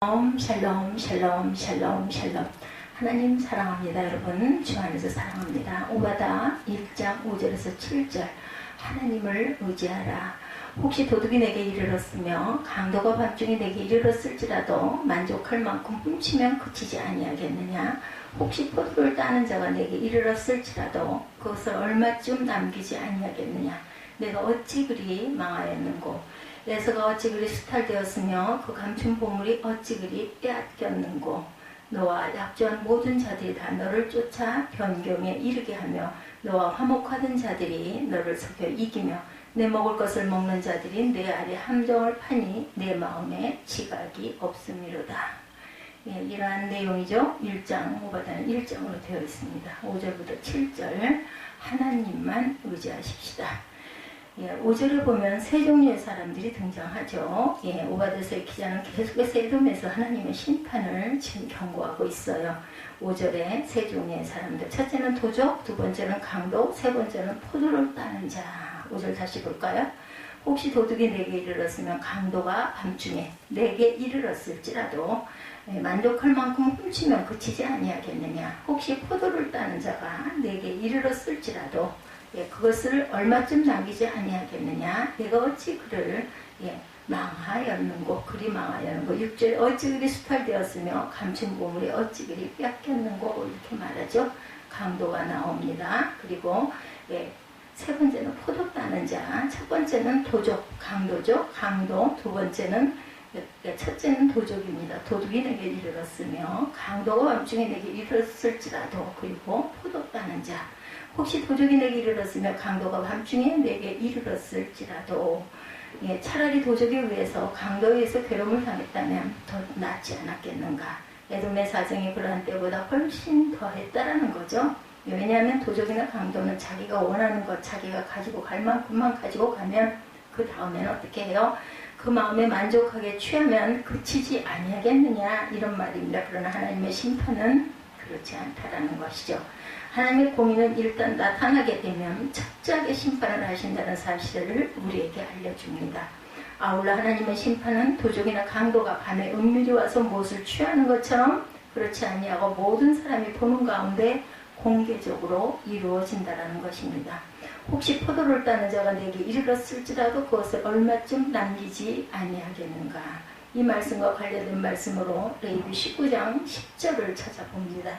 샬롬 샬롬 샬롬 샬롬 샬롬. 하나님 사랑합니다 여러분. 주 안에서 사랑합니다. 오바다 1장 5절에서 7절. 하나님을 의지하라. 혹시 도둑이 내게 이르렀으며 강도가 밤중에 내게 이르렀을지라도 만족할 만큼 훔치면 그치지 아니하겠느냐? 혹시 포도를 따는 자가 내게 이르렀을지라도 그것을 얼마쯤 남기지 아니하겠느냐? 내가 어찌 그리 망하였는고 에서가 어찌 그리 수탈되었으며 그 감춘 보물이 어찌 그리 빼앗겼는고 너와 약조한 모든 자들이 다 너를 쫓아 변경에 이르게 하며 너와 화목하던 자들이 너를 속여 이기며 내 먹을 것을 먹는 자들이 내 아래 함정을 파니 내 마음에 지각이 없음이로다. 예, 이러한 내용이죠. 1장, 오바다는 1장으로 되어 있습니다. 5절부터 7절 하나님만 의지하십시다. 예, 5절을 보면 세 종류의 사람들이 등장하죠. 예, 오바데서의 기자는 계속해서 에돔에서 하나님의 심판을 지금 경고하고 있어요. 5절에 세 종류의 사람들. 첫째는 도적, 두 번째는 강도, 세 번째는 포도를 따는 자. 5절 다시 볼까요? 혹시 도둑이 내게 이르렀으면 강도가 밤중에 내게 이르렀을지라도 예, 만족할 만큼 훔치면 그치지 아니하겠느냐. 혹시 포도를 따는 자가 내게 이르렀을지라도 예, 그것을 얼마쯤 남기지 아니하겠느냐? 내가 어찌 그를 예, 망하였는고 그리 망하였는고 6절 어찌 그리 수탈되었으며 감춘 보물이 어찌 그리 뺏겼는고 이렇게 말하죠. 강도가 나옵니다. 그리고 예, 세 번째는 포도 따는 자, 첫 번째는 도적, 강도죠. 강도, 두 번째는 예, 첫째는 도적입니다. 도둑이 내게 이르렀으며 강도가 밤중에 내게 이르렀을지라도 그리고 포도 따는 자, 혹시 도적이 내게 이르렀으며 강도가 밤중에 내게 이르렀을지라도 예, 차라리 도적에 의해서 강도에 의해서 괴로움을 당했다면 더 낫지 않았겠는가 에돔의 사정이 그러한 때보다 훨씬 더했다라는 거죠 왜냐하면 도적이나 강도는 자기가 원하는 것 자기가 가지고 갈 만큼만 가지고 가면 그 다음에는 어떻게 해요? 그 마음에 만족하게 취하면 그치지 아니하겠느냐 이런 말입니다. 그러나 하나님의 심판은 그렇지 않다라는 것이죠. 하나님의 공의는 일단 나타나게 되면 철저하게 심판을 하신다는 사실을 우리에게 알려줍니다. 아울러 하나님의 심판은 도적이나 강도가 밤에 은밀히 와서 무엇을 취하는 것처럼 그렇지 아니하고 모든 사람이 보는 가운데 공개적으로 이루어진다는 것입니다. 혹시 포도를 따는 자가 내게 이르렀을지라도 그것을 얼마쯤 남기지 아니하겠는가. 이 말씀과 관련된 말씀으로 레이비 19장 10절을 찾아봅니다.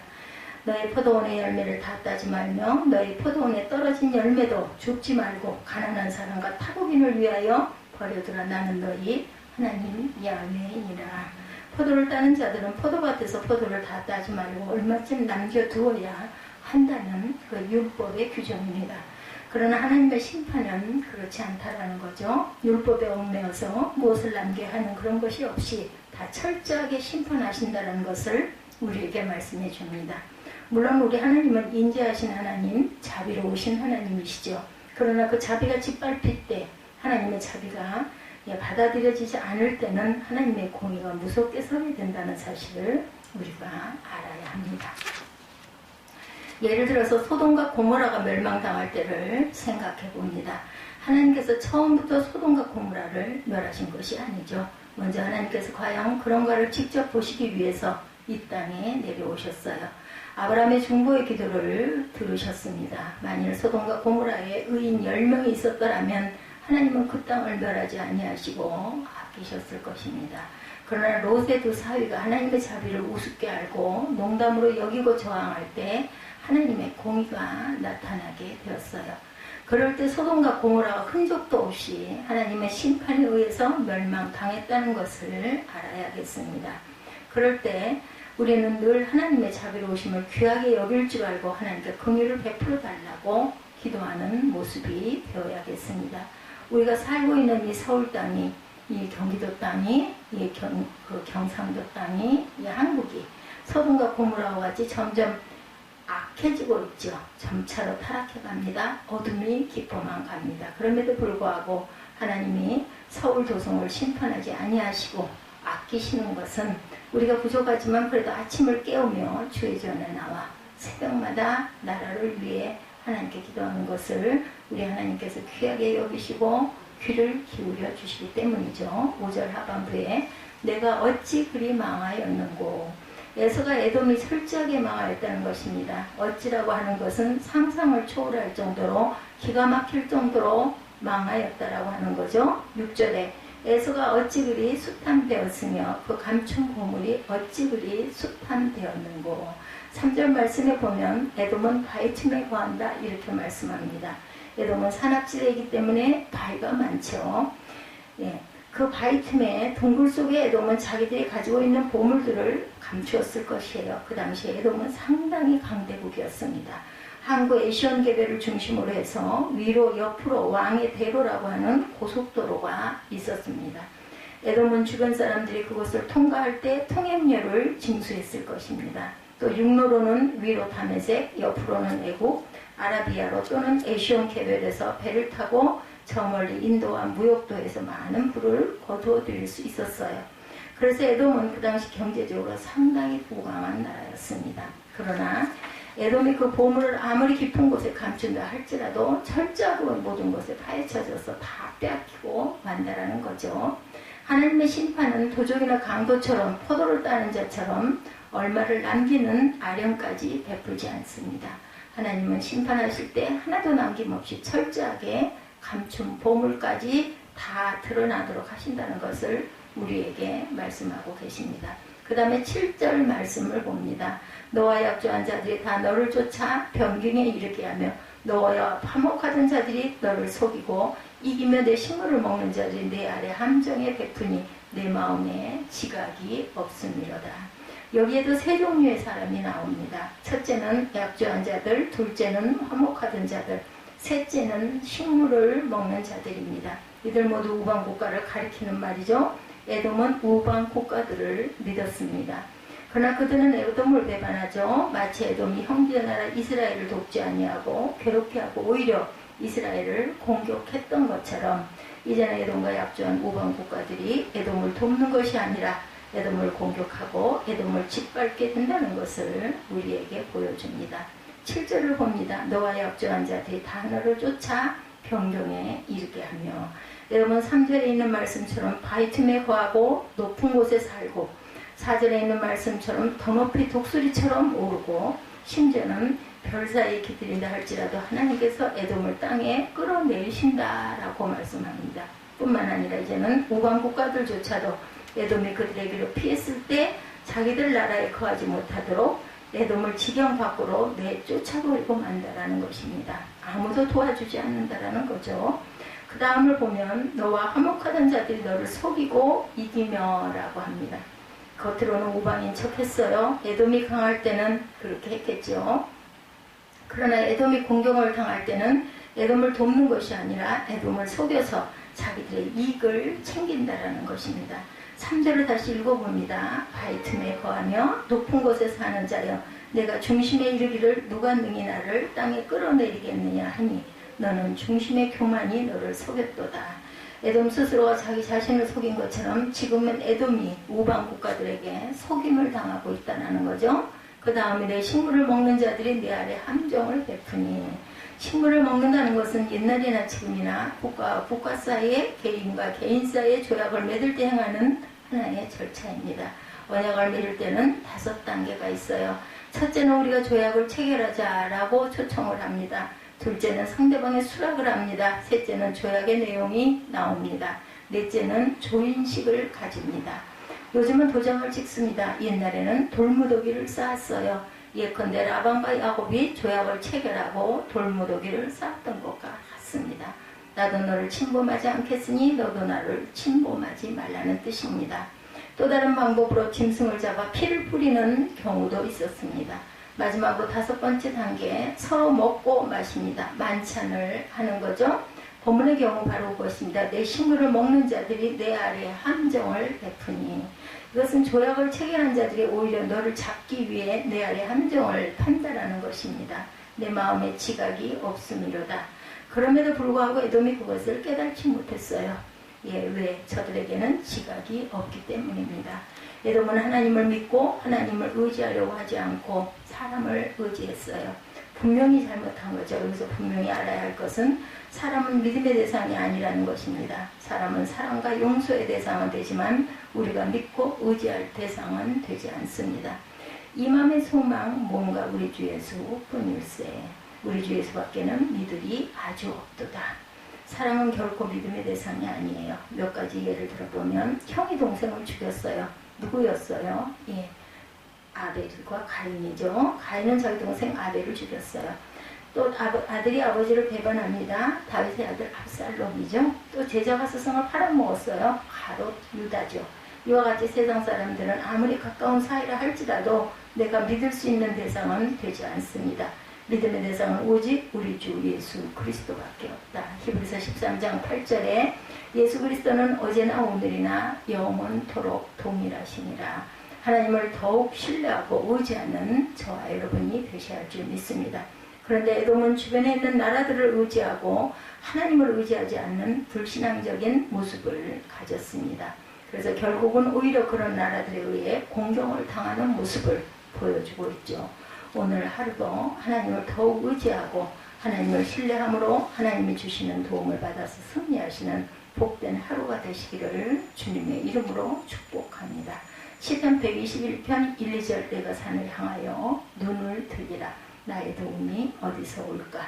너희 포도원의 열매를 다 따지 말며 너희 포도원에 떨어진 열매도 줍지 말고 가난한 사람과 타국인을 위하여 버려두라 나는 너희 하나님 야훼이니라 포도를 따는 자들은 포도밭에서 포도를 다 따지 말고 얼마쯤 남겨두어야 한다는 그 율법의 규정입니다. 그러나 하나님의 심판은 그렇지 않다라는 거죠. 율법에 얽매여서 무엇을 남겨야 하는 그런 것이 없이 다 철저하게 심판하신다는 것을 우리에게 말씀해 줍니다. 물론 우리 하나님은 인지하신 하나님, 자비로우신 하나님이시죠. 그러나 그 자비가 짓밟힐 때 하나님의 자비가 예, 받아들여지지 않을 때는 하나님의 공의가 무섭게 서게 된다는 사실을 우리가 알아야 합니다. 예를 들어서 소돔과 고모라가 멸망당할 때를 생각해 봅니다. 하나님께서 처음부터 소돔과 고모라를 멸하신 것이 아니죠. 먼저 하나님께서 과연 그런가를 직접 보시기 위해서 이 땅에 내려오셨어요. 아브라함의 중보의 기도를 들으셨습니다. 만일 소돔과 고모라에 의인 10명이 있었더라면 하나님은 그 땅을 멸하지 아니하시고 아끼셨을 것입니다. 그러나 두 사위가 하나님의 자비를 우습게 알고 농담으로 여기고 저항할 때 하나님의 공의가 나타나게 되었어요. 그럴 때 소돔과 고모라가 흔적도 없이 하나님의 심판에 의해서 멸망당했다는 것을 알아야겠습니다. 그럴 때 우리는 늘 하나님의 자비로우심을 귀하게 여길 줄 알고 하나님께 긍휼을 베풀어 달라고 기도하는 모습이 되어야겠습니다. 우리가 살고 있는 이 서울 땅이 이 경기도 땅이 이 경, 그 경상도 땅이 이 한국이 서동과 고무라와 같이 점점 악해지고 있죠. 점차로 타락해 갑니다. 어둠이 깊어만 갑니다. 그럼에도 불구하고 하나님이 서울 도성을 심판하지 아니하시고 아끼시는 것은 우리가 부족하지만 그래도 아침을 깨우며 주의 전에 나와 새벽마다 나라를 위해 하나님께 기도하는 것을 우리 하나님께서 귀하게 여기시고 귀를 기울여 주시기 때문이죠. 5절 하반부에 내가 어찌 그리 망하였는고 에서가 에돔이 철저하게 망하였다는 것입니다. 어찌라고 하는 것은 상상을 초월할 정도로 기가 막힐 정도로 망하였다라고 하는 거죠. 6절에 에서가 어찌 그리 숱함되었으며 그 감춘 보물이 어찌 그리 숱함되었는고 3절 말씀에 보면 에돔은 바위 틈에 거한다 이렇게 말씀합니다. 에돔은 산악지대이기 때문에 바위가 많죠. 예, 그 바위 틈에 동굴 속에 에돔은 자기들이 가지고 있는 보물들을 감추었을 것이에요. 그 당시에 에돔은 상당히 강대국이었습니다. 항구 에시온 계배를 중심으로 해서 위로 옆으로 왕의 대로라고 하는 고속도로가 있었습니다. 에돔은 주변 사람들이 그곳을 통과할 때 통행료를 징수했을 것입니다. 또 육로로는 위로 다메섹, 옆으로는 애국, 아라비아로 또는 에시온 계별에서 배를 타고 저 멀리 인도와 무역도에서 많은 부를 거두어 들일 수 있었어요. 그래서 에돔은 그 당시 경제적으로 상당히 부강한 나라였습니다. 그러나 에돔이 그 보물을 아무리 깊은 곳에 감춘다 할지라도 철저하고 모든 것에 파헤쳐져서 다 빼앗기고 만다라는 거죠. 하나님의 심판은 도적이나 강도처럼 포도를 따는 자처럼 얼마를 남기는 아령까지 베풀지 않습니다. 하나님은 심판하실 때 하나도 남김없이 철저하게 감춘 보물까지 다 드러나도록 하신다는 것을 우리에게 말씀하고 계십니다. 그 다음에 7절 말씀을 봅니다. 너와 약조한 자들이 다 너를 쫓아 변경에 이르게 하며 너와 화목하던 자들이 너를 속이고 이기며 내 식물을 먹는 자들이 내 아래 함정에 베푸니 내 마음에 지각이 없음이로다. 여기에도 세 종류의 사람이 나옵니다. 첫째는 약조한 자들, 둘째는 화목하던 자들, 셋째는 식물을 먹는 자들입니다. 이들 모두 우방 국가를 가리키는 말이죠. 에돔은 우방 국가들을 믿었습니다. 그러나 그들은 에돔을 배반하죠. 마치 에돔이 형제 나라 이스라엘을 돕지 아니하고 괴롭게 하고 오히려 이스라엘을 공격했던 것처럼 이제는 에돔과 약조한 우방 국가들이 에돔을 돕는 것이 아니라 에돔을 공격하고 에돔을 짓밟게 된다는 것을 우리에게 보여줍니다. 7절을 봅니다. 너와 약조한 자들이 다 너를 쫓아 병경에 이르게 하며 여러분 3절에 있는 말씀처럼 바위 틈에 거하고 높은 곳에 살고 4절에 있는 말씀처럼 더 높이 독수리처럼 오르고 심지어는 별 사이에 기들인다 할지라도 하나님께서 에돔을 땅에 끌어내리신다라고 말씀합니다. 뿐만 아니라 이제는 우방 국가들조차도 에돔이 그들에게로 피했을 때 자기들 나라에 거하지 못하도록 에돔을 지경 밖으로 내쫓아버리고 만다라는 것입니다. 아무도 도와주지 않는다라는 거죠. 그 다음을 보면 너와 화목하던 자들이 너를 속이고 이기며라고 합니다. 겉으로는 우방인 척했어요. 에돔이 강할 때는 그렇게 했겠죠. 그러나 에돔이 공격을 당할 때는 에돔을 돕는 것이 아니라 에돔을 속여서 자기들의 이익을 챙긴다라는 것입니다. 3절을 다시 읽어봅니다. 바위 틈에 거하며 높은 곳에 사는 자여 내가 중심에 이르기를 누가 능히 나를 땅에 끌어내리겠느냐 하니 너는 중심의 교만이 너를 속였도다. 에돔 스스로가 자기 자신을 속인 것처럼 지금은 에돔이 우방 국가들에게 속임을 당하고 있다는 거죠. 그 다음에 내 식물을 먹는 자들이 내 아래 함정을 베푸니 식물을 먹는다는 것은 옛날이나 지금이나 국가와 국가 사이에 개인과 개인 사이에 조약을 맺을 때 행하는 하나의 절차입니다. 언약을 맺을 때는 다섯 단계가 있어요. 첫째는 우리가 조약을 체결하자라고 초청을 합니다. 둘째는 상대방의 수락을 합니다. 셋째는 조약의 내용이 나옵니다. 넷째는 조인식을 가집니다. 요즘은 도장을 찍습니다. 옛날에는 돌무더기를 쌓았어요. 예컨대 라반과 야곱이 조약을 체결하고 돌무더기를 쌓았던 것과 같습니다. 나도 너를 침범하지 않겠으니 너도 나를 침범하지 말라는 뜻입니다. 또 다른 방법으로 짐승을 잡아 피를 뿌리는 경우도 있었습니다. 마지막으로 다섯 번째 단계 서로 먹고 마십니다. 만찬을 하는 거죠. 본문의 경우 바로 그것입니다. 내 식물을 먹는 자들이 내 아래 함정을 베푸니 이것은 조약을 체결한 자들이 오히려 너를 잡기 위해 내 아래 함정을 판다라는 것입니다. 내 마음에 지각이 없음이로다. 그럼에도 불구하고 에돔이 그것을 깨닫지 못했어요. 예, 왜? 저들에게는 지각이 없기 때문입니다. 에돔은 하나님을 믿고 하나님을 의지하려고 하지 않고 사람을 의지했어요. 분명히 잘못한 거죠. 여기서 분명히 알아야 할 것은 사람은 믿음의 대상이 아니라는 것입니다. 사람은 사랑과 용서의 대상은 되지만 우리가 믿고 의지할 대상은 되지 않습니다. 이 마음의 소망 뭔가 우리 주 예수 뿐일세. 우리 주 예수밖에는 믿음이 아주 없도다. 사랑은 결코 믿음의 대상이 아니에요. 몇 가지 예를 들어보면 형이 동생을 죽였어요. 누구였어요? 예. 아벨과 가인이죠. 가인은 자기 동생 아벨을 죽였어요. 또 아들이 아버지를 배반합니다. 다윗의 아들 압살롬이죠. 또 제자가 스승을 팔아먹었어요. 가롯 유다죠. 이와 같이 세상 사람들은 아무리 가까운 사이라 할지라도 내가 믿을 수 있는 대상은 되지 않습니다. 믿음의 대상은 오직 우리 주 예수 그리스도밖에 없다. 히브리서 13장 8절에 예수 그리스도는 어제나 오늘이나 영원토록 동일하시니라. 하나님을 더욱 신뢰하고 의지하는 저와 여러분이 되셔야 할 줄 믿습니다. 그런데 에돔은 주변에 있는 나라들을 의지하고 하나님을 의지하지 않는 불신앙적인 모습을 가졌습니다. 그래서 결국은 오히려 그런 나라들에 의해 공경을 당하는 모습을 보여주고 있죠. 오늘 하루도 하나님을 더욱 의지하고 하나님을 신뢰함으로 하나님이 주시는 도움을 받아서 승리하시는 복된 하루가 되시기를 주님의 이름으로 축복합니다. 시편 121편 1, 2절 내가 산을 향하여 눈을 들리라. 나의 도움이 어디서 올까?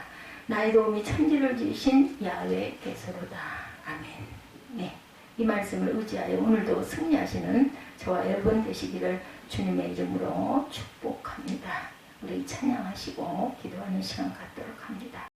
나의 도움이 천지를 지으신 야훼께서로다. 아멘. 네. 이 말씀을 의지하여 오늘도 승리하시는 저와 여러분 되시기를 주님의 이름으로 축복합니다. 우리 찬양하시고 기도하는 시간 갖도록 합니다.